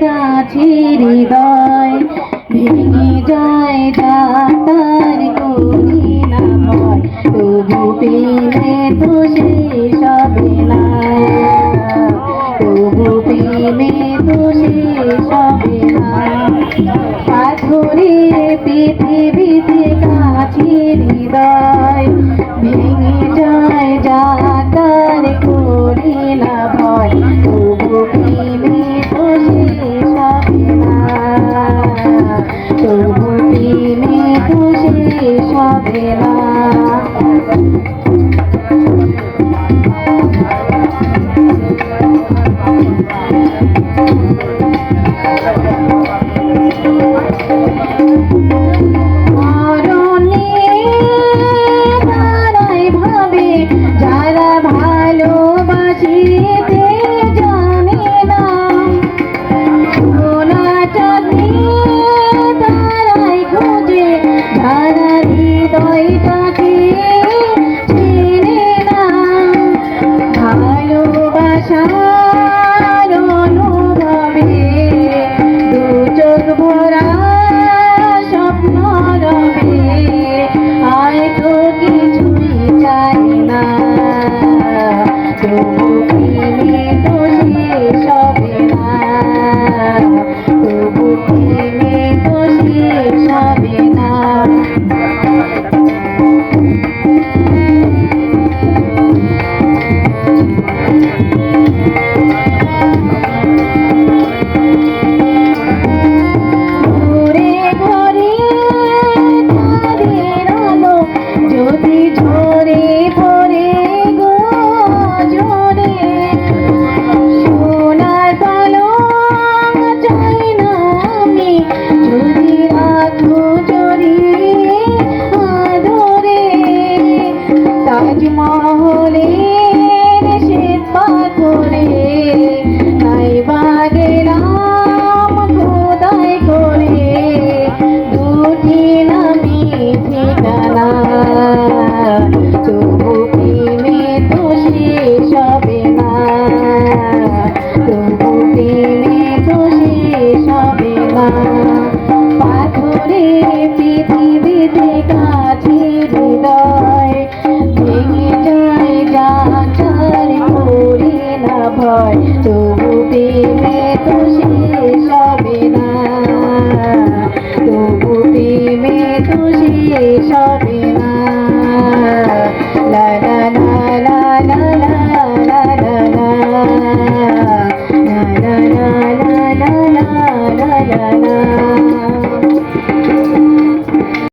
কাছে হৃদয় ভেঙে যায় যাতার করি না ভয় তবু পেলে তো শেষ হবে না তবু পাথরে পৃথিবীতে কাছে হৃদয় ভেঙে যায় যাতার đi xoa về là সবে না। lágrimas. ভয় তবু প্রেমে তো শেষ হবে না তবু প্রেমে তো শেষ হবে না লা লা লা লা লা লা লা লা লা লা লা লা লা লা লা লা